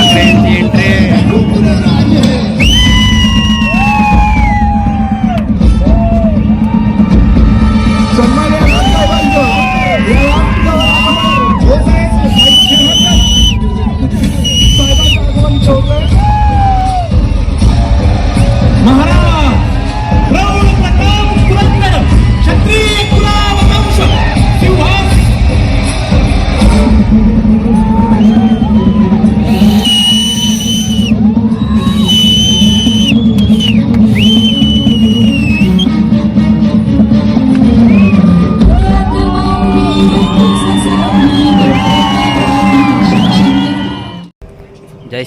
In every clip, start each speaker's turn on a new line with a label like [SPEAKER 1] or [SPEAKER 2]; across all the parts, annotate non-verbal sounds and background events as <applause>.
[SPEAKER 1] ठाकरेंची एंट्री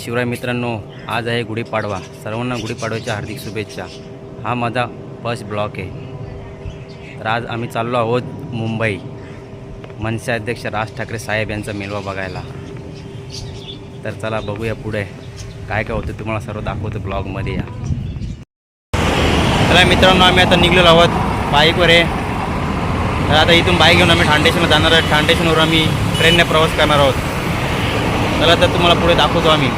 [SPEAKER 1] शिवराय मित्रांनो आज आहे गुढीपाडवा. सर्वांना गुढीपाडव्याच्या हार्दिक शुभेच्छा. हा माझा फर्स्ट ब्लॉक आहे. तर आज आम्ही चाललो आहोत मुंबई. मनसे अध्यक्ष राज ठाकरे साहेब यांचा मेलवा बघायला. तर चला बघूया पुढे. काय काय होतं तुम्हाला सर्व दाखवतो ब्लॉगमध्ये या. चला मित्रांनो आम्ही आता निघलेलो आहोत बाईकवर. आहे तर आता इथून बाईक घेऊन आम्ही ठाणेशनला जाणार आहोत. ठाणेशनवर आम्ही ट्रेनने प्रवास करणार आहोत. चला तर तुम्हाला पुढे दाखवतो आम्ही.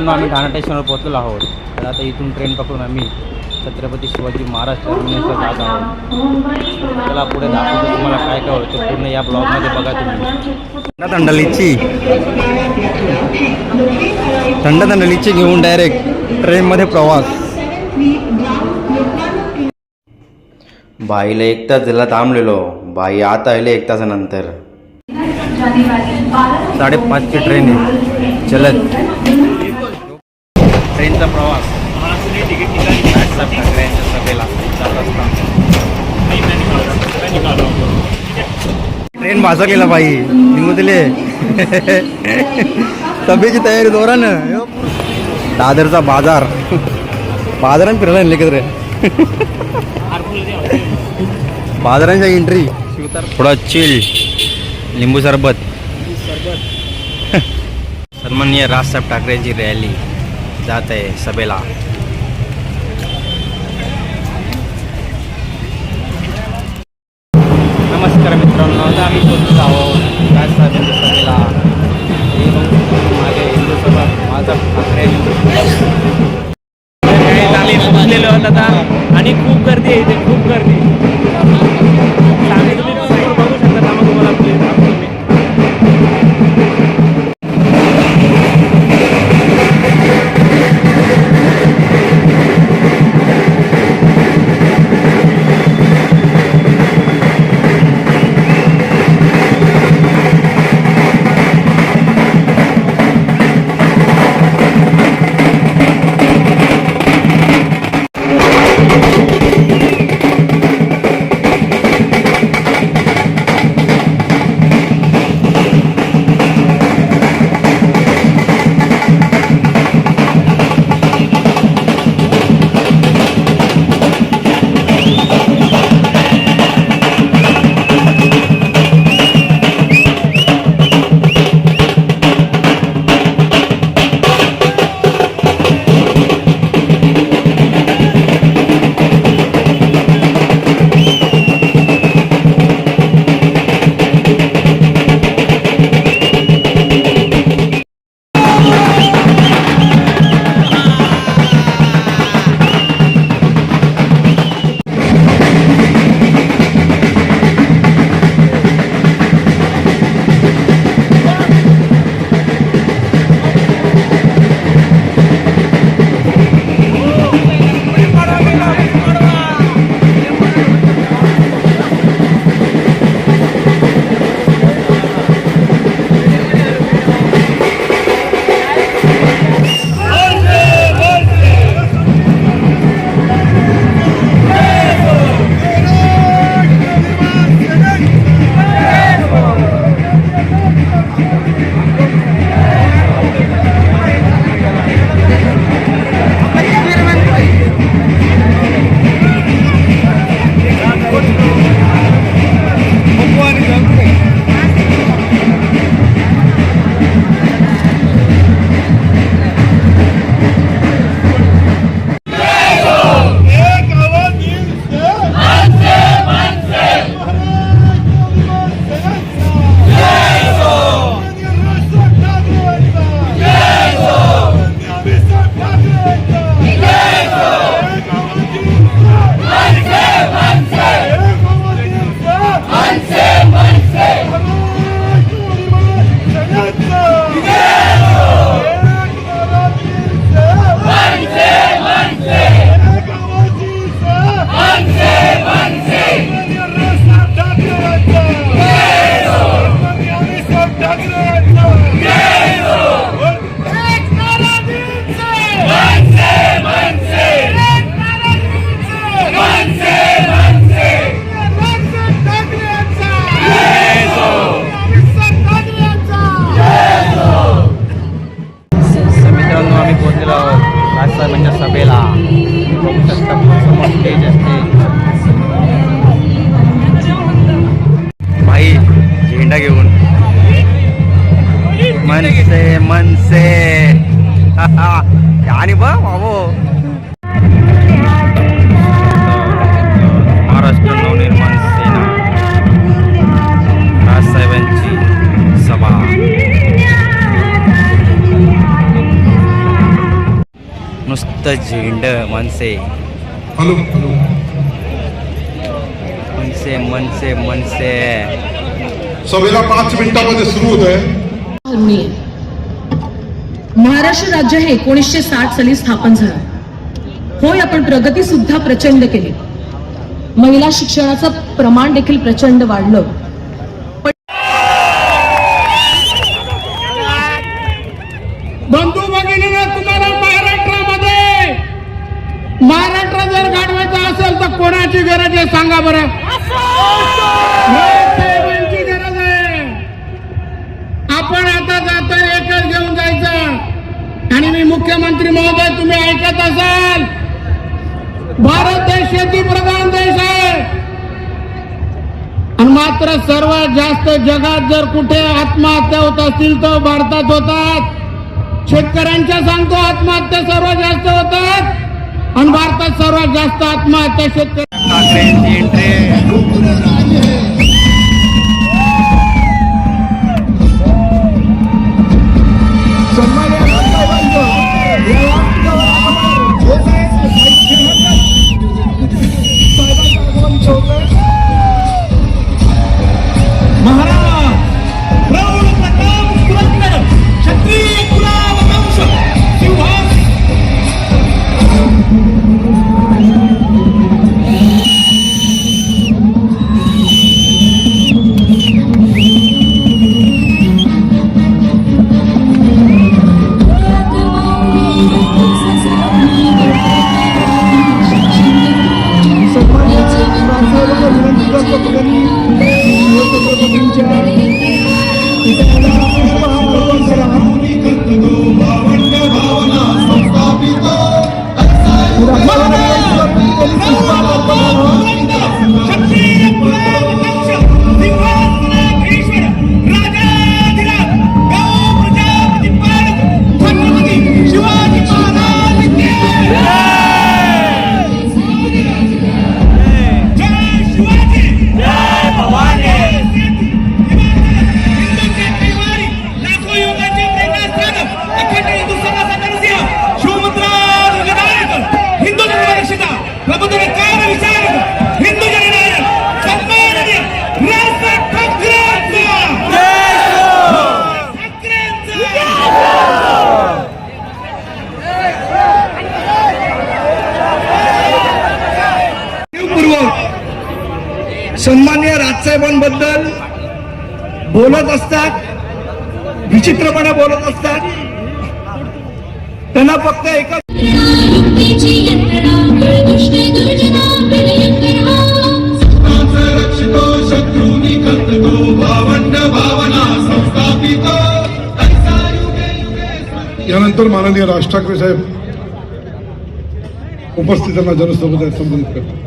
[SPEAKER 1] मित्रांनो आम्ही ठाणे स्टेशनवर पोहोचलेलो आहोत. तर आता इथून ट्रेन पकडून आम्ही छत्रपती शिवाजी महाराज टर्मिनसला जात आहोत. चला पुढे दाखवतो तुम्हाला काय काय होतं. पूर्ण या ब्लॉगमध्ये बघा तुम्ही. थंड लिची थंड थंड लिची घेऊन डायरेक्ट ट्रेनमध्ये प्रवास. बाईला एक तास झाला थांबलेलो. बाई आता आले एक तासानंतर. साडेपाचची ट्रेन आहे. चलत. ट्रेनचा प्रवास. राजसाहेब ठाकरे यांच्या सभेला जात असताना ट्रेन भाजवलेला बाई. निघू दिले. <laughs> सभेची तयारी दोरान दादरचा बाजार. बाजारात फिरायला आणले रे? बाजारांच्या एंट्री थोडा चिल लिंबू सरबत. <laughs> सन्माननीय राजसाहेब ठाकरेंची रॅली जात आहे सभेला नमस्कार मित्रांनो आता आम्ही पोहोचलो आहोत राजसाहेबांच्या सभेला हे बघू मागे हिंदू सभा माझा ठाकरे
[SPEAKER 2] आम्ही पोहोचलेलो राजसाहेबांच्या सभेला बघू शकता
[SPEAKER 1] समोर स्टेज असते भाई झेंडा घेऊन. मनसे मनसे. <laughs> आणि बाबो. महाराष्ट्र. नुसतं झेंड मनसे.
[SPEAKER 3] हॅलो. हॅलो
[SPEAKER 1] मनसे मनसे मनसे.
[SPEAKER 3] सभेला पाच मिनिटामध्ये सुरू होत आहे.
[SPEAKER 4] महाराष्ट्र राज्य हे एकोणीसशे साठ साली स्थापन झालं. होय आपण प्रगती सुद्धा प्रचंड केली. महिला शिक्षणाचं प्रमाण देखील प्रचंड वाढलं
[SPEAKER 5] बंधू भगिनीने तुम्हाला महाराष्ट्रामध्ये महाराष्ट्र जर गाडवायचा असेल तर कोणाची गरज आहे सांगा बरं. साहेबांची गरज आहे. आपण आता जातोय एकच घेऊन जायचं. आणि मी मुख्यमंत्री महोदय तुम्ही ऐकत असाल. भारत देश शेती प्रधान देश आहे. आणि मात्र सर्वात जास्त जगात जर कुठे आत्महत्या होत असतील तर भारतात होतात. शेतकऱ्यांच्या सांगतो आत्महत्या सर्वात जास्त होतात. आणि भारतात सर्वात जास्त आत्महत्या शेतकरी
[SPEAKER 1] ठाकरेंची एंट्री
[SPEAKER 5] शिवाजी
[SPEAKER 6] सन्मान्य राजसाहेबांबद्दल बोलत असतात विचित्रपणे बोलत असतात. त्यांना फक्त
[SPEAKER 3] यानंतर माननीय राज ठाकरे साहेब उपस्थितांना जनसमुदाय संबोधित करतात.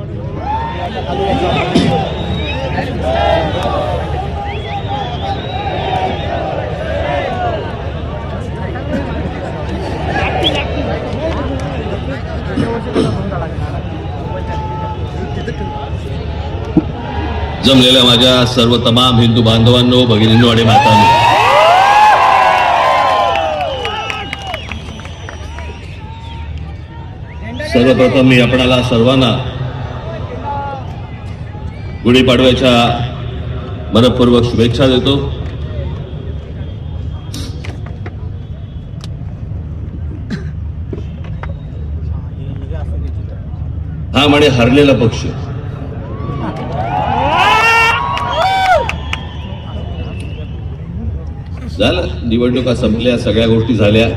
[SPEAKER 7] जमलेल्या माझ्या सर्व तमाम हिंदू बांधवांनो भगिनींनो आणि मातांनो. सर्वप्रथम मी आपणाला सर्वांना गुढीपाडव्याच्या मनपूर्वक शुभेच्छा देतो. हा म्हणे हरलेला पक्ष. झालं. निवडणुका संपल्या सगळ्या गोष्टी झाल्या.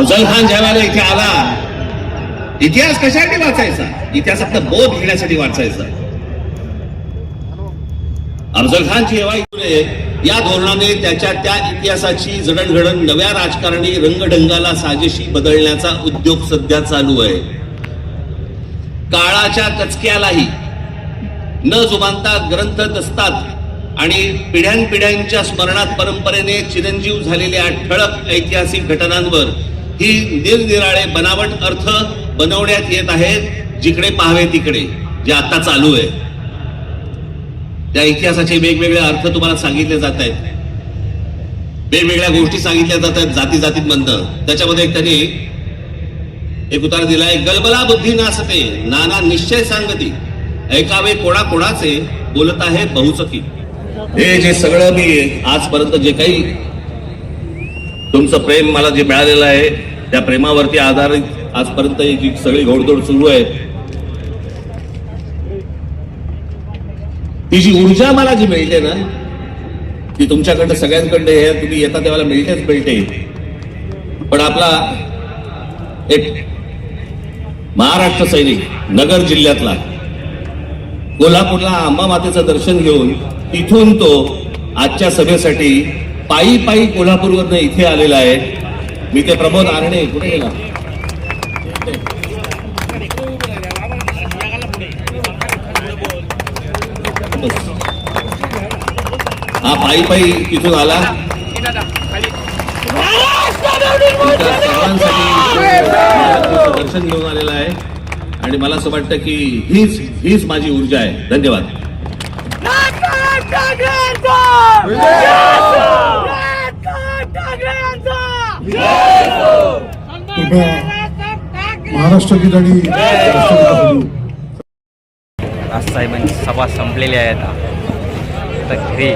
[SPEAKER 7] अफजल खान ज्यावेळेला इथे आला. इतिहास कशासाठी वाचायचा? इतिहासातला बोध घेण्यासाठी वाचायचा. अफजल खान जेव्हा या धोरणाने त्याच्या त्या इतिहासाची जडणघडण नव्या राजकारणी रंगढंगाला साजेशी बदलण्याचा उद्योग सध्या चालू आहे. काळाच्या कचक्यालाही न जुमानता ग्रंथ दसतात आणि पिढ्यानपिढ्यांच्या स्मरणात परंपरेने चिरंजीव झालेल्या ठळक ऐतिहासिक घटनांवर ही निरनिराळे बनावट अर्थ बनवण्यात येत आहेत जिकडे पाहावे तिकडे जे आता चालू आहे. त्या इतिहासाचे वेगवेगळे अर्थ तुम्हाला सांगितले जात आहेत. वेगवेगळ्या गोष्टी सांगितल्या जात आहेत जाती जातीत जातींमधनं त्याच्यामध्ये एक त्यांनी एक उतार दिलाय गलबला बुद्धी नासते नाना निश्चय सांगती. ऐकावे कोणा कोणाचे बोलत आहे बहुचकी. हे जे सगळं मी आजपर्यंत जे काही तुमचं प्रेम मला जे मिळालेलं आहे त्या प्रेमावरती आधारित आजपर्यंत ही जी सगळी घोडदोड सुरू आहे ती जी ऊर्जा मला जी मिळते ना ती तुमच्याकडनं सगळ्यांकडनं हे तुम्ही येता तेव्हा मिळतेच मिळते. पण आपला एक महाराष्ट्र सैनिक नगर जिल्ह्यातला कोल्हापूरला आंबा मातेचं दर्शन घेऊन तिथून तो आजच्या सभेसाठी पायी पायी कोल्हापूरवरनं इथे आलेला आहे. मी ते प्रमोद आरणे कुठे गेला? हा पायी पायी तिथून आला. सर्वांसाठी दर्शन घेऊन आलेला आहे. आणि मला असं वाटतं की हीच हीच माझी ऊर्जा आहे. धन्यवाद.
[SPEAKER 3] महाराष्ट्र राष्ट्रगीतासाठी
[SPEAKER 1] राजसाहेबांची सभा संपलेली आहे आता. आता घरी.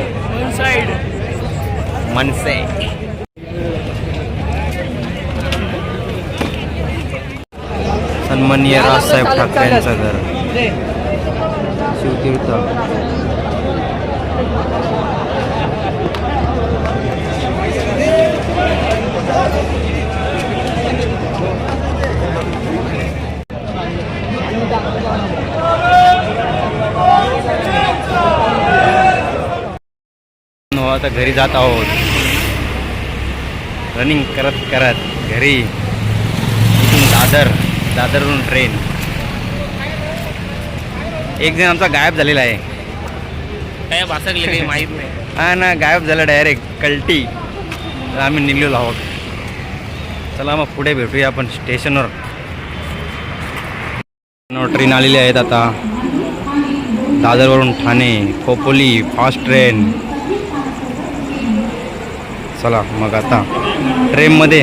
[SPEAKER 1] मनसे. सन्माननीय राजसाहेब ठाकरे यांचं घर शिवतीर्थ. आता घरी जात आहोत. रनिंग करत करत घरी. इथून दादर दादरवरून ट्रेन एक जण आमचा गायब झालेला आहे.
[SPEAKER 2] काय भासकले काही माहीत नाही.
[SPEAKER 1] हा ना गायब झाला डायरेक्ट कल्टी. तर आम्ही निघलेलो आहोत. चला मग पुढे भेटूया आपण स्टेशनवर ट्रेन आलेली आहेत आता. दादरवरून ठाणे खोपोली फास्ट ट्रेन चला मग आता ट्रेनमध्ये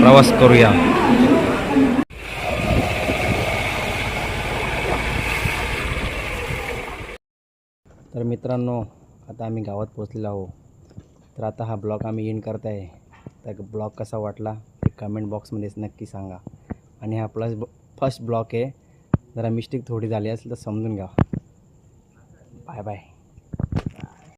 [SPEAKER 1] प्रवास करूया. तर मित्रांनो आता आम्ही गावात पोचलेलो आहो तर आता हा ब्लॉग आम्ही इन करत आहे तर ब्लॉग कसा वाटला ते कमेंट बॉक्समध्ये नक्की सांगा. आणि हा प्लस फर्स्ट ब्लॉग आहे. जरा मिस्टेक थोडी झाली असेल तर समजून घ्या. Bye bye